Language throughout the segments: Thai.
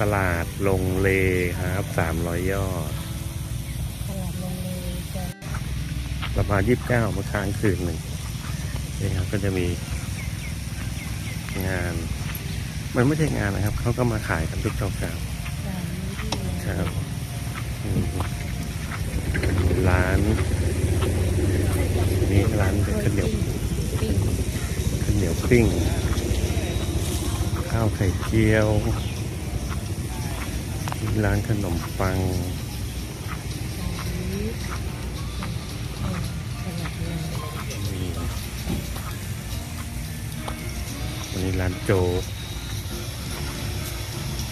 ตลาดลงเลครับสามร้อยยอดตลาดลงเลยจะประมาณยี่สิบเก้าเมื่อค้างคืนหนึ่งนี่ครับก็จะมีงาน มันไม่ใช่งานนะครับ เขาก็มาขายกันทุกเช้าเช้าตามนี้ที่เลยๆครับอืมร้านนี่ร้านข้าวเหนียวปิ้งข้าวเหนียวปิ้ง ข้าวไข่เจียวมี ร้านขนมปังนี้เออตลาดเลยมีวันนี้ร้านโจ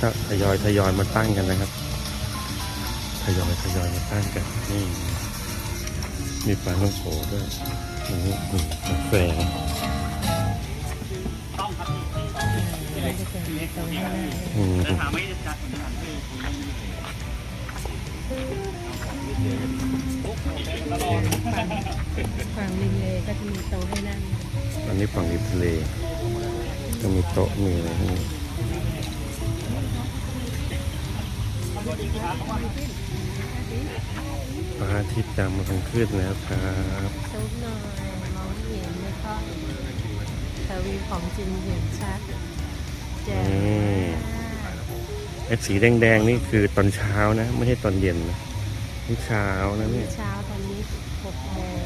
ก็ทยอยทยอยมาตั้งกันนะครับ ทยอยทยอยมาตั้งกัน นี่ มีปลาลูกโขด้วยนี่นี่กาแฟเราจะเจอตรงหน้าอืม ฝั่งริมเลก็จะมีโต๊ะให้นั่งอันนี้ฝั่งริมทะเลก็มีโต๊ะมีอะไรนี่พระอาทิตย์จะมาทางขึ้นแล้วครับซุปหน่อยมองเห็นไม่ค่อยแต่วิวของจริงเห็นชัดแจ๋วไอ้สีแดงๆนี่คือตอนเช้านะ ไม่ใช่ตอนเย็นนะ นี่เช้านะเนี่ย เช้าตอนนี้หกโมง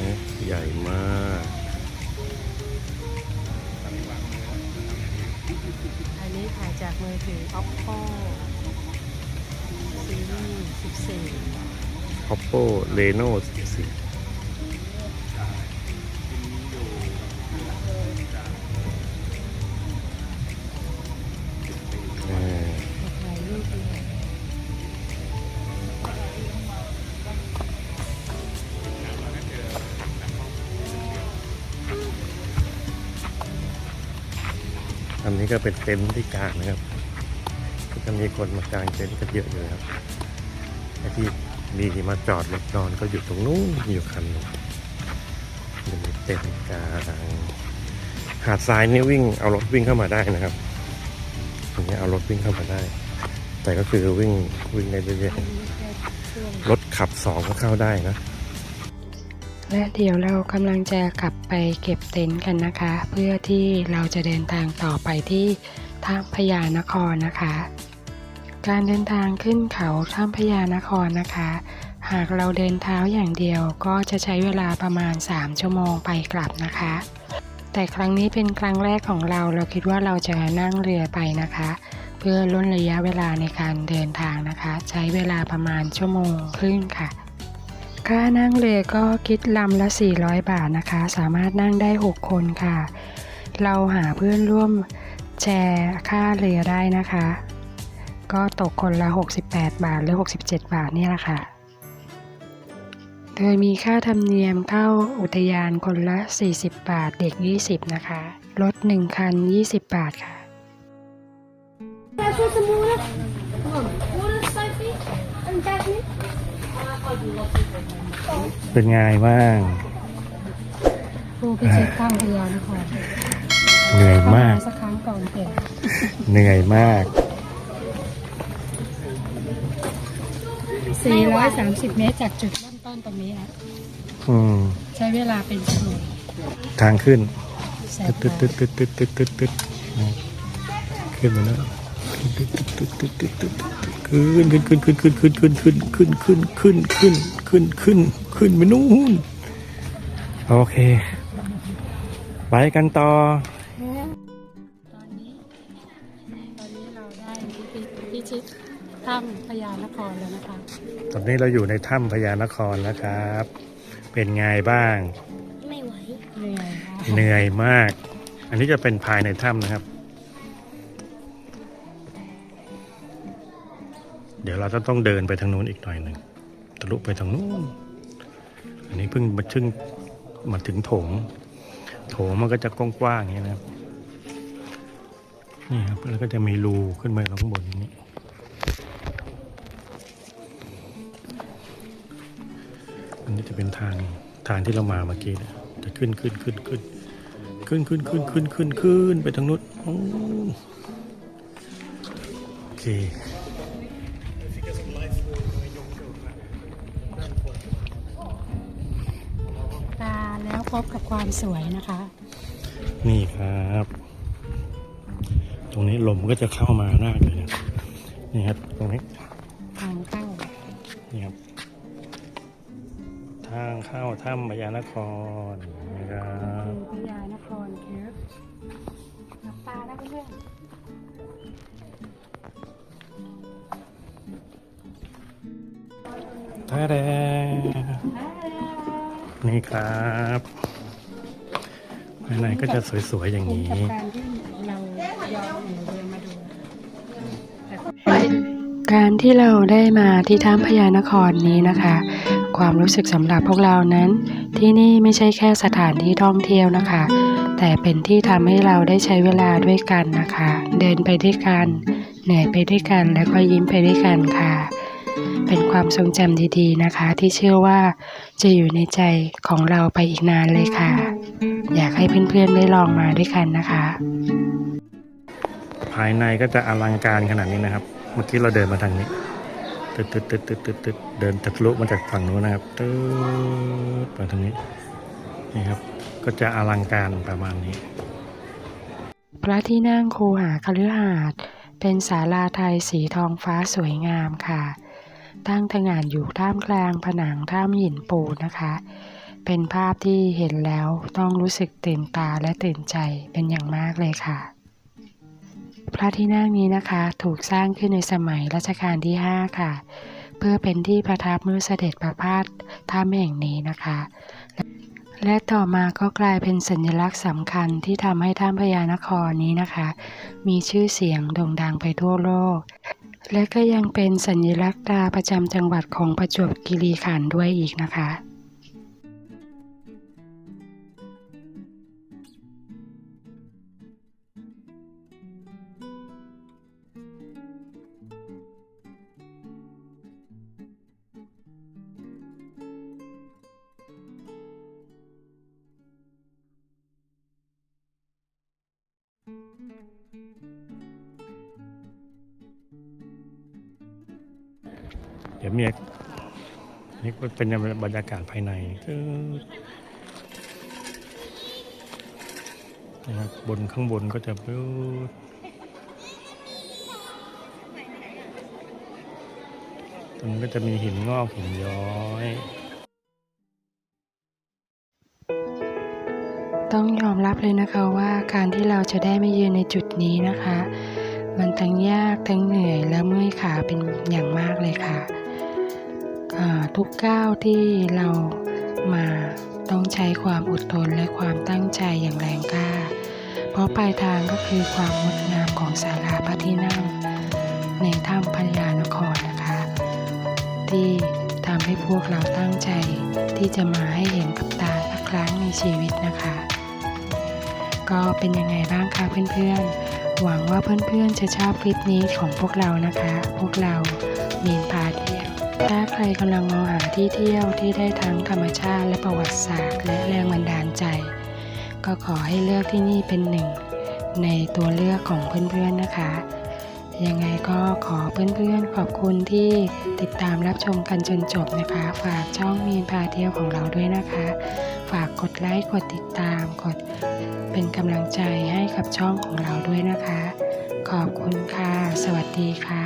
นะใหญ่มากอันนี้ถ่ายจากมือถือ oppo ซีรีส์14 Oppo Reno 14 นนี้ก็เป็นเต็นท์ที่กลางนะครับก็จะมีคนมากางเต็นท์กันเยอะเลยครับไอ้ที่มีมาจอดรถนอนก็อยู่ตรงนู้นอยู่คันหนึงจะมีเต็นท์กลางหาดทรายนี่วิ่งเอารถวิ่งเข้ามาได้นะครับอย่างเงี้เอารถวิ่งเข้ามาได้ แต่ก็คือวิ่งวิ่งได้เรื่อยๆรถขับสองก็เข้าได้นะ และเดี๋ยวเรากำลังจะกลับไปเก็บเต็นท์กันนะคะ เพื่อที่เราจะเดินทางต่อไปที่ถ้ำพญานครนะคะ การเดินทางขึ้นเขาถ้ำพญานครนะคะ หากเราเดินเท้าอย่างเดียวก็จะใช้เวลาประมาณ 3 ชั่วโมงไปกลับนะคะ แต่ครั้งนี้เป็นครั้งแรกของเราเราคิดว่าเราจะนั่งเรือไปนะคะ เพื่อลดระยะเวลาในการเดินทางนะคะ ใช้เวลาประมาณชั่วโมงครึ่งค่ะ ค่านั่งเรือก็คิดลำละ 400 บาทนะคะ สามารถนั่งได้ 6 คนค่ะ เราหาเพื่อนร่วมแชร์ค่าเรือได้นะคะ ก็ตกคนละ 68 บาทหรือ 67 บาทนี่แหละค่ะ โดยมีค่าธรรมเนียมเข้าอุทยานคนละ 40 บาทเด็ก 20 นะคะ รถ 1 คัน 20 บาทค่ะ That's what some water. Come on. Water, Sophie and Jasmine. เป็นไงบ้างผู้พิชิตข้างพยานครเหนื่อยมาก สักครั้งก่อนเก็บเหนื่อยมาก 430 เมตรจากจุดเริ่มต้นตรงนี้นะอืม ใช้เวลาเป็นชั่วโมงทางขึ้นแสตึบ๊ดตาตึ๊ดตึ๊ดตึ๊ดตึ๊ดตึ๊ดตึ๊ดตึ๊ดขึ้นมาแล้วตึ๊ดตึ๊ดตึ๊ดตึ๊ดตึ๊ดตึ๊ด ขึ้นขึ้นขึ้นขึ้นขึ้นขึ้นขึ้นขึ้นขึ้นขึ้นขึ้นขึ้นขึ้นขึ้นไปนู่นโอเค ไปกันต่อตอนนี้ตอนนี้เราได้พิชิตถ้ำพญานครแล้วนะคะตอนนี้เราอยู่ในถ้ำพญานครนะครับ เป็นไงบ้าง ไม่ไหวเหนื่อยเหนื่อยมาก อันนี้จะเป็นภายในถ้ำนะครับ เดี๋ยวเราจะต้องเดินไปทางนู้นอีกหน่อยหนึ่งทะลุไปทางนู้น อันนี้เพิ่งมาชึ่งมาถึงโถง โถงมันก็จะกว้างๆอย่างนี้นะครับนี่ครับแล้วก็จะมีรูขึ้นไปข้างบนนี้อันนี้จะเป็นทางทางที่เรามาเมื่อกี้นี่ยจะขึ้นขึ้นขึ้นขึ้นขึ้นขึ้นขึ้นขึ้นขึ้นขึ้นไปทางนู้นโอ้โอเค บกับความสวยนะคะ นี่ครับ ตรงนี้ลมก็จะเข้ามาหน้าเลยนะนี่ครับ ตรงนี้ทางเข้านี่ครับ ทางเข้าถ้ำพญานครนะครับพญานครเคฟหลับตาแล้วเพื่อนท่าแดงนี่ครับ ภายในก็จะสวยๆอย่างนี้ การที่เรายอมหนูเดินมาที่เราได้มาที่ถ้ำพญานครนี้นะคะ ความรู้สึกสำหรับพวกเรานั้น ที่นี่ไม่ใช่แค่สถานที่ท่องเที่ยวนะคะ แต่เป็นที่ทำให้เราได้ใช้เวลาด้วยกันนะคะ เดินไปด้วยกันเหนื่อยไปด้วยกันแล้วก็ยิ้มไปด้วยกันค่ะ เป็นความทรงจำดีๆนะคะ ที่เชื่อว่าจะอยู่ในใจของเราไปอีกนานเลยค่ะ อยากให้เพื่อนๆได้ลองมาด้วยกันนะคะ ภายในก็จะอลังการขนาดนี้นะครับ เมื่อกี้เราเดินมาทางนี้ตึ๊ดตึ๊ดตึ๊ดตึ๊ดตึ๊ดตึ๊ดเดินทะลุมาจากฝั่งนู้นนะครับตึ๊ดมาทางนี้นี่ครับ ก็จะอลังการประมาณนี้ พระที่นั่งคูหาคฤหาสน์เป็นศาลาไทยสีทองฟ้าสวยงามค่ะ ตั้งตระหง่านอยู่ท่ามกลางผนังถ้ำหินปูนนะคะ เป็นภาพที่เห็นแล้วต้องรู้สึกตื่นตาและตื่นใจเป็นอย่างมากเลยค่ะ พระที่นั่งนี้นะคะ ถูกสร้างขึ้นในสมัยรัชกาลที่ 5 ค่ะ เพื่อเป็นที่ประทับเมื่อเสด็จประพาสถ้ำแห่งนี้นะคะ และต่อมาก็กลายเป็นสัญลักษณ์สำคัญที่ทำให้ถ้ำพญานครนี้นะคะ มีชื่อเสียงโด่งดังไปทั่วโลก และก็ยังเป็นสัญลักษณ์ตาประจำจังหวัดของประจวบคีรีขันธ์ด้วยอีกนะคะ ดี๋ยวเมียนี่ก็เป็นบรรยากาศภายในนะครับบนข้างบนก็จะปื๊ดตรงนี้ก็จะมีหินงอกหินย้อย ต้องยอมรับเลยนะคะว่าการที่เราจะได้มายืนในจุดนี้นะคะ มันทั้งยากทั้งเหนื่อยและเมื่อยขาเป็นอย่างมากเลยค่ะ ทุกก้าวที่เรามาต้องใช้ความอดทนและความตั้งใจอย่างแรงกล้า เพราะปลายทางก็คือความงดงามของศาลาพระที่นั่ง ในถ้ำพญานครนะคะ ที่ทำให้พวกเราตั้งใจที่จะมาให้เห็นกับตาสักครั้งในชีวิตนะคะ ก็เป็นยังไงบ้างคะเพื่อนๆ หวังว่าเพื่อนๆจะชอบคลิปนี้ของพวกเรานะคะ พวกเรามีนพาเที่ยว ถ้าใครกำลังมองหาที่เที่ยวที่ได้ทั้งธรรมชาติและประวัติศาสตร์ และแรงบันดาลใจ ก็ขอให้เลือกที่นี่เป็นหนึ่ง ในตัวเลือกของเพื่อนๆนะคะ ยังไงก็ขอเพื่อนๆขอบคุณที่ติดตามรับชมกันจนจบนะคะ ฝากช่องมีนพาเที่ยวของเราด้วยนะคะ ฝากกดไลค์กดติดตามกดเป็นกำลังใจให้กับช่องของเราด้วยนะคะ ขอบคุณค่ะ สวัสดีค่ะ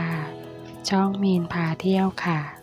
ช่องมีนพาเที่ยวค่ะ